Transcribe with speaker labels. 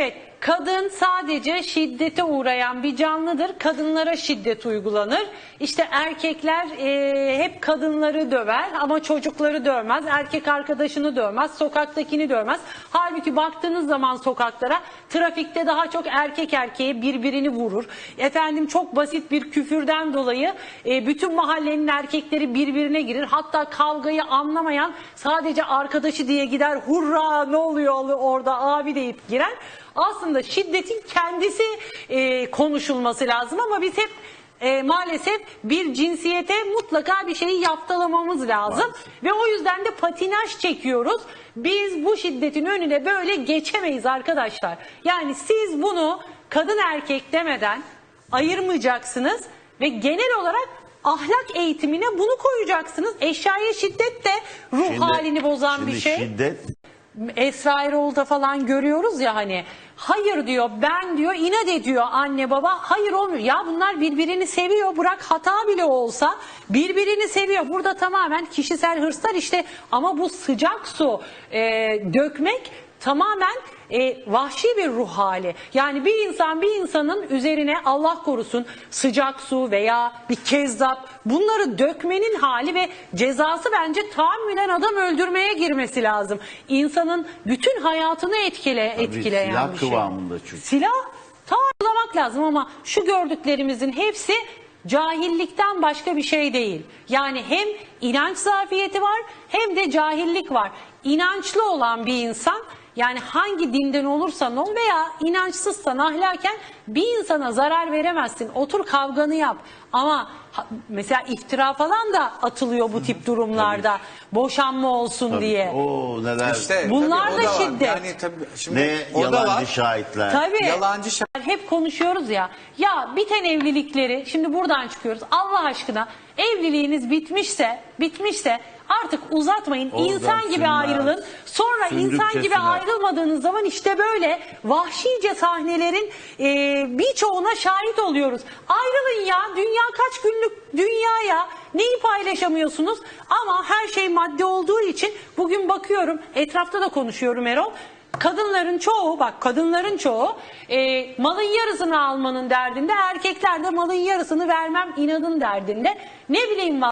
Speaker 1: Evet, kadın sadece şiddete uğrayan bir canlıdır. Kadınlara şiddet uygulanır. İşte erkekler e, hep kadınları döver ama çocukları dövmez. Erkek arkadaşını dövmez, sokaktakini dövmez. Halbuki baktığınız zaman sokaklara trafikte daha çok erkek erkeğe birbirini vurur. Efendim çok basit bir küfürden dolayı e, bütün mahallenin erkekleri birbirine girir. Hatta kavgayı anlamayan sadece arkadaşı diye gider. Hurra ne oluyor orada abi deyip girer. Aslında şiddetin kendisi e, konuşulması lazım ama biz hep e, maalesef bir cinsiyete mutlaka bir şeyi yaftalamamız lazım ve o yüzden de patinaj çekiyoruz. Biz bu şiddetin önüne böyle geçemeyiz arkadaşlar. Yani siz bunu kadın erkek demeden ayırmayacaksınız ve genel olarak ahlak eğitimine bunu koyacaksınız. Eşyaya şiddet de ruh
Speaker 2: Şimdi-
Speaker 1: halini bozan
Speaker 2: şimdi
Speaker 1: bir şey.
Speaker 2: şiddet
Speaker 1: Esra Erol'da falan görüyoruz ya hani hayır diyor ben diyor inat ediyor anne baba. Hayır olmuyor. Ya bunlar birbirini seviyor bırak hata bile olsa birbirini seviyor. Burada tamamen kişisel hırslar işte. Ama bu sıcak su e, dökmek tamamen e, vahşi bir ruh hali. Yani bir insan bir insanın üzerine Allah korusun sıcak su veya bir kezzap bunları dökmenin hali ve cezası bence tahammülen adam öldürmeye girmesi lazım. İnsanın bütün hayatını etkile, etkileyen
Speaker 2: silah
Speaker 1: bir şey.
Speaker 2: kıvamında çünkü.
Speaker 1: Silah tarlamak lazım ama şu gördüklerimizin hepsi cahillikten başka bir şey değil. Yani hem inanç zafiyeti var hem de cahillik var. İnançlı olan bir insan yani hangi dinden olursan ol veya inançsızsan ahlaken bir insana zarar veremezsin. Otur kavganı yap. Ama mesela iftira falan da atılıyor bu tip durumlarda. Boşanma olsun
Speaker 2: tabii.
Speaker 1: diye.
Speaker 2: O neler
Speaker 3: İşte
Speaker 1: Bunlar
Speaker 3: tabii o
Speaker 1: da
Speaker 3: var.
Speaker 1: şiddet.
Speaker 3: Yani tabii şimdi
Speaker 2: ne
Speaker 3: o da
Speaker 2: yalancı
Speaker 3: var.
Speaker 2: şahitler.
Speaker 1: Tabii.
Speaker 3: Yalancı şahit.
Speaker 1: Hep konuşuyoruz ya. Ya biten evlilikleri şimdi buradan çıkıyoruz. Allah aşkına evliliğiniz bitmişse, bitmişse artık uzatmayın.
Speaker 2: Oradan
Speaker 1: İnsan gibi
Speaker 2: sünnet,
Speaker 1: ayrılın. Sonra insan gibi ayrılmadığınız zaman işte böyle vahşice sahnelerin e, birçoğuna şahit oluyoruz. Ayrılın ya. Dünya kaç günlük dünya ya. Neyi paylaşamıyorsunuz? Ama her şey madde olduğu için bugün bakıyorum etrafta da konuşuyorum Erol. Kadınların çoğu bak kadınların çoğu e, malın yarısını almanın derdinde erkekler de malın yarısını vermem inadın derdinde. Ne bileyim